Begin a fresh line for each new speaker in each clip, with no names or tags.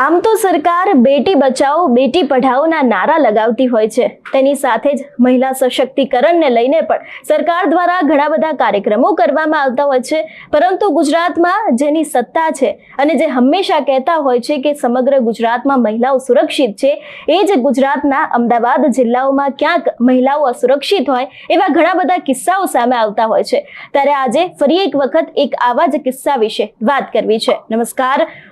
આમ તો સરકાર બેટી બચાવો બેટી પઢાઓના નારા લગાવતી હોય છે. તેની સાથે જ મહિલા સશક્તિકરણને લઈને પણ સરકાર દ્વારા ઘણા બધા કાર્યક્રમો કરવામાં આવતા હોય છે. પરંતુ ગુજરાતમાં જેની સત્તા છે અને જે હંમેશા કહેતા હોય છે કે સમગ્ર ગુજરાતમાં મહિલાઓ સુરક્ષિત છે, એ જ ગુજરાતના અમદાવાદ જિલ્લાઓમાં ક્યાંક મહિલાઓ અસુરક્ષિત હોય એવા ઘણા બધા કિસ્સાઓ સામે આવતા હોય છે. ત્યારે આજે ફરી એક વખત એક આવા જ કિસ્સા વિશે વાત કરવી છે. નમસ્કાર.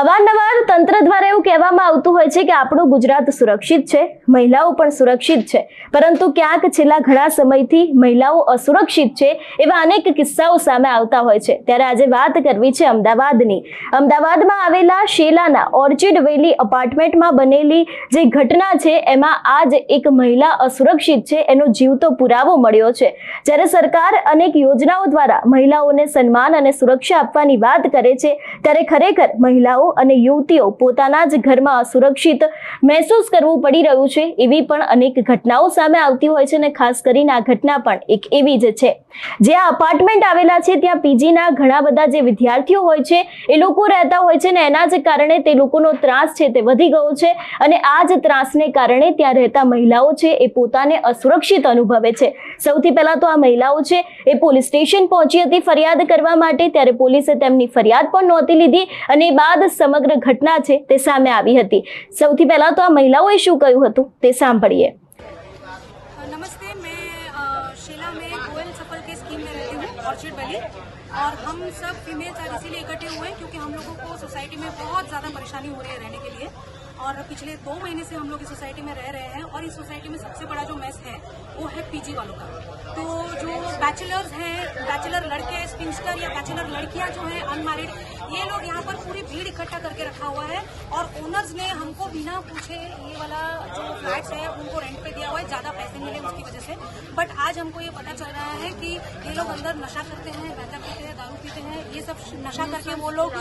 અવારનવાર તંત્ર દ્વારા એવું કહેવામાં આવતું હોય છે કે આપણું ગુજરાત સુરક્ષિત છે, મહિલાઓ પણ સુરક્ષિત છે. પરંતુ ક્યાંક છેલ્લા ઘણા સમયથી મહિલાઓ અસુરક્ષિત છે એવા અનેક કિસ્સાઓ સામે આવતા હોય છે. ત્યારે આજે વાત કરવી છે અમદાવાદની. અમદાવાદમાં આવેલા શેલાના ઓર્ચિડ વેલી અપાર્ટમેન્ટમાં બનેલી જે ઘટના છે, એમાં આજ એક મહિલા અસુરક્ષિત છે, એનો જીવતો પુરાવો મળ્યો છે. જ્યારે સરકાર અનેક યોજનાઓ દ્વારા મહિલાઓને સન્માન અને સુરક્ષા આપવાની વાત કરે છે, ત્યારે ખરેખર મહિલાઓ અને યુવતીઓ પોતાના જ ઘરમાં અસુરક્ષિત મહેસૂસ કરવું પડી રહ્યું છે, એવી પણ અનેક ઘટનાઓ સામે આવતી હોય છે અને ખાસ કરીને આ ઘટના પણ એક એવી જ છે. જે આ અપાર્ટમેન્ટ આવેલા છે, ત્યાં પીજીના ઘણા બધા જે વિદ્યાર્થીઓ હોય છે, એ લોકો રહેતા હોય છે ને એના જ કારણે તે લોકોનો ત્રાસ છે તે વધી ગયો છે અને આ જ ત્રાસને કારણે ત્યાં રહેતા મહિલાઓ છે, એ પોતાને અસુરક્ષિત અનુભવે છે. સૌથી પહેલા તો આ મહિલાઓ છે, એ પોલીસ સ્ટેશન પહોંચી હતી ફરિયાદ કરવા માટે, ત્યારે પોલીસે તેમની ફરિયાદ પણ નહોતી લીધી અને બાદ સમગ્ર ઘટના છે તે સામે આવી હતી સૌથી પહેલા તો આ મહિલાઓએ શું કહ્યું હતું તે સાંભળીએ
नमस्ते मैं अ, शीला में गोयल सफल के स्कीम में रहती हूँ ऑर्चिड वैली और हम सब फीमेल्स आज इसीलिए इकट्ठे हुए हैं क्योंकि हम लोगों को सोसाइटी में बहुत ज़्यादा परेशानी हो रही है रहने के लिए और पिछले दो महीने से हम लोग इस सोसाइटी में रह रहे हैं और इस सोसाइटी में सबसे बड़ा जो मेस है वो है पीजी वालों का तो जो बैचलर्स हैं बैचलर लड़के स्पिंस्टर या बैचलर लड़कियां जो हैं अनमैरिड ये लोग यहाँ पर पूरी भीड़ इकट्ठा करके रखा हुआ है और ओनर्स ने हमको बिना पूछे ये वाला जो फ्लैट्स है उनको रेंट पे दिया हुआ है ज्यादा पैसे मिले उसकी वजह से। बट आज हमको ये पता चल रहा है कि ये लोग अंदर नशा करते हैं गांजा पीते हैं दारू पीते हैं ये सब नशा करके वो लोग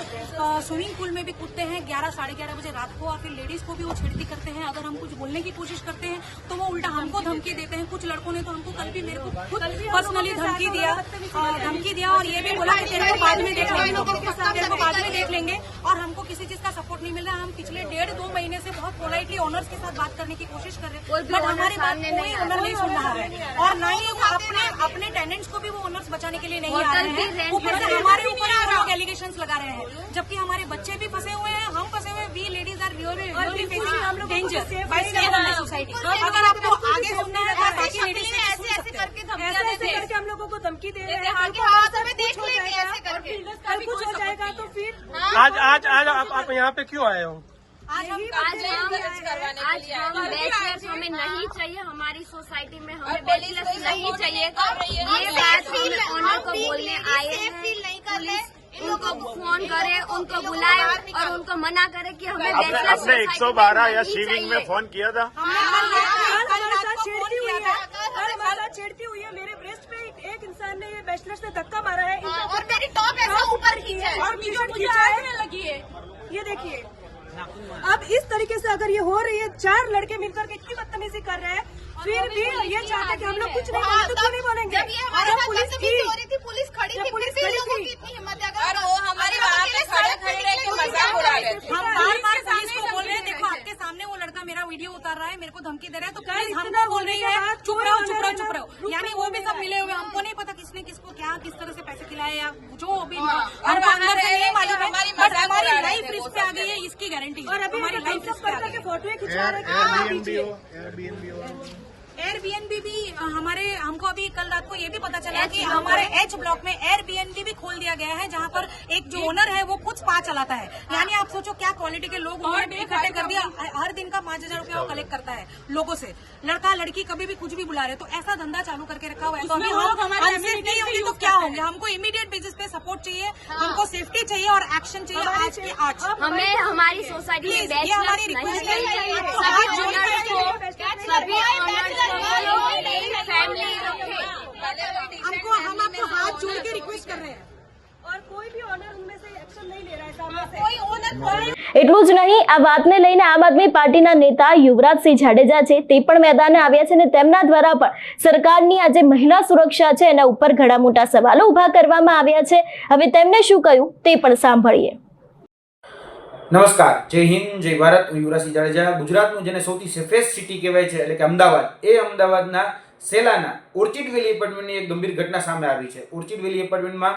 स्विमिंग पूल में भी कूदते हैं ग्यारह साढ़े ग्यारह बजे रात को और फिर लेडीज़ को भी वो छेड़ती करते हैं। अगर हम कुछ बोलने की कोशिश करते हैं तो वो उल्टा हमको धमकी देते हैं। कुछ लड़कों ने तो हमको कल भी मेरे को खुद पर्सनली धमकी दिया धमकी दिया और ये भी बोला कि तेरे को बाद में देख लेंगे। तेरे को बाद में देख लेंगे। और हमको किसी चीज़ का सपोर्ट नहीं मिल रहा। हम पिछले डेढ़ दो महीने से बहुत पोलाइटली ऑनर्स के साथ बात करने की कोशिश कर रहे हैं। बट हमारी बात कोई ओनर नहीं सुन रहा है। और ना ही वो अपने अपने टेनेंट्स को भी वो ओनर्स बचाने के लिए नहीं आ रहे हैं। ऊपर से हमारे ऊपर वो लोग एलिगेशन लगा रहे हैं। जबकि हमारे बच्चे भी फंसे हुए हैं हम फंसे हुए we ladies are really danger society अगर आपको आगे सुनना है तो
ऐसे ऐसे करके
ऐसे ऐसे करके हम लोगों को धमकी दे रहे हैं।
आगे हाथ
सब कुछ
देख
हो
लेंगे
जाएगा,
ऐसे करके।
कल कुछ हो जाएगा तो फिर
आज आज आज आप, आप यहाँ पे क्यों आए हो?
आज हम
आज हम करवाने के
आज
लिए
हम
आए हैं।
बैचलर्स हमें नहीं चाहिए हमारी सोसाइटी में
और
हमें
पुलिस
बैचलर्स
कोई
नहीं
सपोर्ट
चाहिए
नहीं कर रही है।
ये
हम
बात
safe feel-
हम ऑनर
हम
को
भी
बोलने
ladies
आए
safe
हैं
feel नहीं कर रहे।
पुलिस
इन
उनको
लोगों को-
फोन
इन
करे
लोगों को-
उनको
इन लोगों को
बुलाए
बाहर
और
निकालो।
उनको मना करे कि हमें
अपने-
बैचलर्स
आपने
सोसाइटी
112
में
या
नहीं
सीविंग में
चाहिए।
फोन किया था
चार लड़के मिलकर के इतनी बदतमीजी कर रहे हैं फिर भी ये चाहते हैं कि हम लोग कुछ नहीं
हाँ,
बोलेंगे तो क्यों नहीं बोलेंगे
जब ये हमारे
और
साथ
पुलिस
बदतमीजी
की
हो रही थी पुलिस खड़ी
जब
थी
पुलिस
फिर भी
खड़ी
लोगों
थी।
है
मेरे को धमकी दे रहा है तो
क्या
हमको बोल रही है। चुप रहो चुप रहो चुप रहो। यानी वो भी सब मिले हुए हमको नहीं पता किसने किसको क्या किस तरह से पैसे खिलाए या जो भी
हाँ, और
हमको अंदर से नहीं मालूम है बट हमारी लाइफ रिस्क पे आ गई है इसकी गारंटी
और अभी
हमारी लाइफ रिस्क पे आ गई है।
फ़ोटो
एयरबीएनबी हो। एयरबीएनबी हो
भी हमारे हमको अभी कल रात को ये भी पता चला कि हमारे एच ब्लॉक में एयरबीएनबी भी खोल दिया गया है जहाँ पर एक जो ओनर है वो खुद स्पा चलाता है। यानी आप सोचो क्या क्वालिटी के लोग इकट्ठे कर दिया हर दिन का पाँच हज़ार रूपया वो कलेक्ट करता है लोगों से। लड़का लड़की कभी भी कुछ भी बुला रहे तो ऐसा धंधा चालू करके रखा हुआ है। तो अभी हम नहीं होंगे तो क्या होंगे? हमको इमीडिएट बेसिस पे सपोर्ट चाहिए हमको सेफ्टी चाहिए और एक्शन चाहिए आज की आज।
हमें हमारी सोसाइटी
हमारी
नहीं
है।
એટલું જ નહીં આ વાતને લઈને આમ આદમી પાર્ટીના નેતા યુવરાજસિંહ જાડેજા છે તે પણ મેદાને આવ્યા છે અને તેમના દ્વારા પણ સરકારની આ જે મહિલા સુરક્ષા છે એના ઉપર ઘણા મોટા સવાલો ઊભા કરવામાં આવ્યા છે. હવે તેમને શું કહ્યું તે પણ સાંભળીએ.
નમસ્કાર જય હિન્દ જય ભારત હું યુવરાજસિંહ જાડેજા. ગુજરાતનું જેને સૌથી સેફેસ્ટ સિટી કહેવાય છે એટલે કે અમદાવાદ એ અમદાવાદના સેલાના ઓર્ચિડ વેલી એપાર્ટમેન્ટની એક ગંભીર ઘટના સામે આવી છે. ઓર્ચિડ વેલી એપાર્ટમેન્ટમાં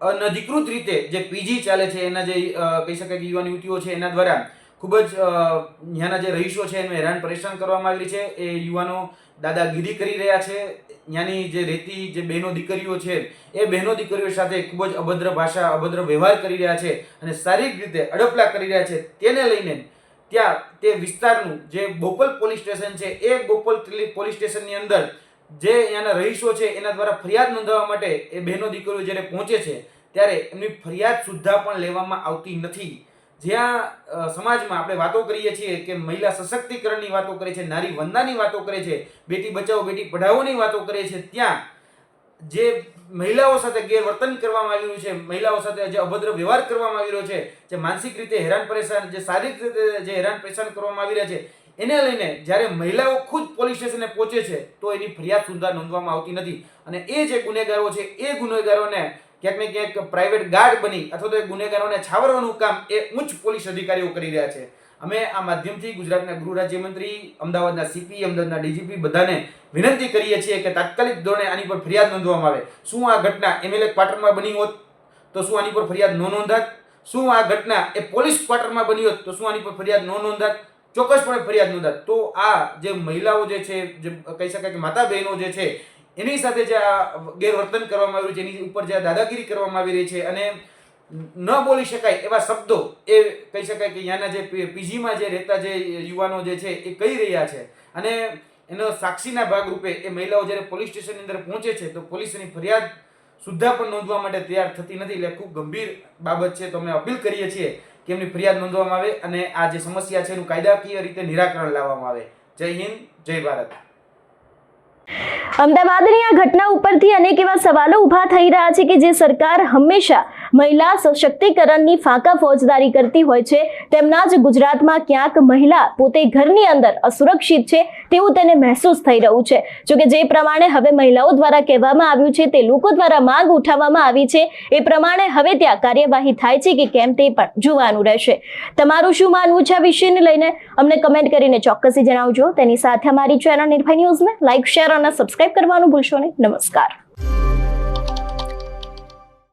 અનધિકૃત રીતે જે પીજી ચાલે છે, એના જે કહી શકાય કે યુવાન યુવતીઓ છે, એના દ્વારા ખૂબ જ ત્યાંના જે રહીશો છે એમને હેરાન પરેશાન કરવામાં આવી છે. એ યુવાનો દાદાગીરી કરી રહ્યા છે. ત્યાંની જે રેતી, જે બહેનો દીકરીઓ છે, એ બહેનો દીકરીઓ સાથે ખૂબ જ અભદ્ર ભાષા, અભદ્ર વ્યવહાર કરી રહ્યા છે અને શારીરિક રીતે અડપલા કરી રહ્યા છે. તેને લઈને ત્યાં તે વિસ્તારનું જે બોપલ પોલીસ સ્ટેશન છે, એ બોપલ પોલીસ સ્ટેશનની અંદર જે અહીંયાના રહીશો છે, એના દ્વારા ફરિયાદ નોંધાવવા માટે એ બહેનો દીકરીઓ જ્યારે પહોંચે છે, ત્યારે એમની ફરિયાદ સુદ્ધા પણ લેવામાં આવતી નથી. જ્યાં સમાજમાં આપણે વાતો કરીએ છીએ કે મહિલા સશક્તિકરણની વાતો કરે છે, નારી વંદનાની વાતો કરે છે, બેટી બચાવો, બેટી પઢાઓની વાતો કરે છે, ત્યાં જે મહિલાઓ સાથે ગેરવર્તન કરવામાં આવી રહ્યું છે, મહિલાઓ સાથે જે અભદ્ર વ્યવહાર કરવામાં આવી રહ્યો છે, જે માનસિક રીતે હેરાન પરેશાન, જે શારીરિક રીતે જે હેરાન પરેશાન કરવામાં આવી રહ્યા છે એને લઈને જ્યારે મહિલાઓ ખુદ પોલીસ સ્ટેશને પહોંચે છે, તો એની ફરિયાદ સુદ્ધા નોંધવામાં આવતી નથી. અને એ જે ગુનેગારો છે, એ ગુનેગારોને ક્યાંક ને ક્યાંક પ્રાઇવેટ ગાર્ડ બની અથવા તો એ ગુનેગારોને છાવરવાનું કામ એ ઉચ્ચ પોલીસ અધિકારીઓ કરી રહ્યા છે. અમે આ માધ્યમથી ગુજરાતના ગૃહ રાજ્યમંત્રી, અમદાવાદના સીપી અમદાવાદના ડીજીપી બધાને વિનંતી કરીએ છીએ કે તાત્કાલિક ધોરણે આની પર ફરિયાદ નોંધવામાં આવે. શું આ ઘટના એમએલએ ક્વાર્ટરમાં બની હોત, તો શું આની પર ફરિયાદ ન નોંધાત? શું આ ઘટના એ પોલીસ ક્વાર્ટરમાં બની હોત, તો શું આની પર ફરિયાદ ન નોંધાત? ચોક્કસપણે ફરિયાદ નોંધાત. તો આ જે મહિલાઓ જે છે, જે કહી શકાય કે માતા બહેનો જે છે, એની સાથે જે આ ગેરવર્તન કરવામાં આવ્યું છે, એની ઉપર જે દાદાગીરી કરવામાં આવી રહી છે અને ન બોલી શકાય એવા શબ્દો એ કહી શકાય કે ત્યાંના જે પીજીમાં જે રહેતા જે યુવાનો જે છે, એ કહી રહ્યા છે. અને એનો સાક્ષીના ભાગરૂપે એ મહિલાઓ જ્યારે પોલીસ સ્ટેશનની અંદર પહોંચે છે, તો પોલીસ એની ફરિયાદ સુદ્ધા પણ નોંધવા માટે તૈયાર થતી નથી. એટલે ખૂબ ગંભીર બાબત છે, તો અમે અપીલ કરીએ છીએ કે એમની ફરિયાદ નોંધવામાં આવે અને આ જે સમસ્યા છે એનું કાયદાકીય રીતે નિરાકરણ લાવવામાં આવે. જય હિન્દ, જય ભારત.
અમદાવાદની આ ઘટના ઉપરથી અનેક એવા સવાલો ઊભા થઈ રહ્યા છે કે જે સરકાર હંમેશા મહિલા સશક્તિકરણની ફાંકા ફોજદારી કરતી હોય છે. તેમના જ ગુજરાતમાં ક્યાંક મહિલા પોતે ઘરની અંદર અસુરક્ષિત છે તેવું તેને મહેસૂસ થઈ રહ્યું છે. જોકે જે પ્રમાણે હવે મહિલાઓ દ્વારા કહેવામાં આવ્યું છે તે લોકો દ્વારા માંગ ઉઠાવવામાં આવી છે. એ પ્રમાણે હવે ત્યાં કાર્યવાહી થાય છે કે કેમ તે પણ જોવાનું રહેશે. તમારું શું માનવું છે આ વિષયને લઈને? અમને કમેન્ટ કરીને ચોક્કસથી જણાવજો. તેની સાથે અમારી ચેનલ નિર્ભય ન્યૂઝને લાઇક શેર અને સબસ્ક્રાઇબ કરવાનું ભૂલશો નહીં. નમસ્કાર.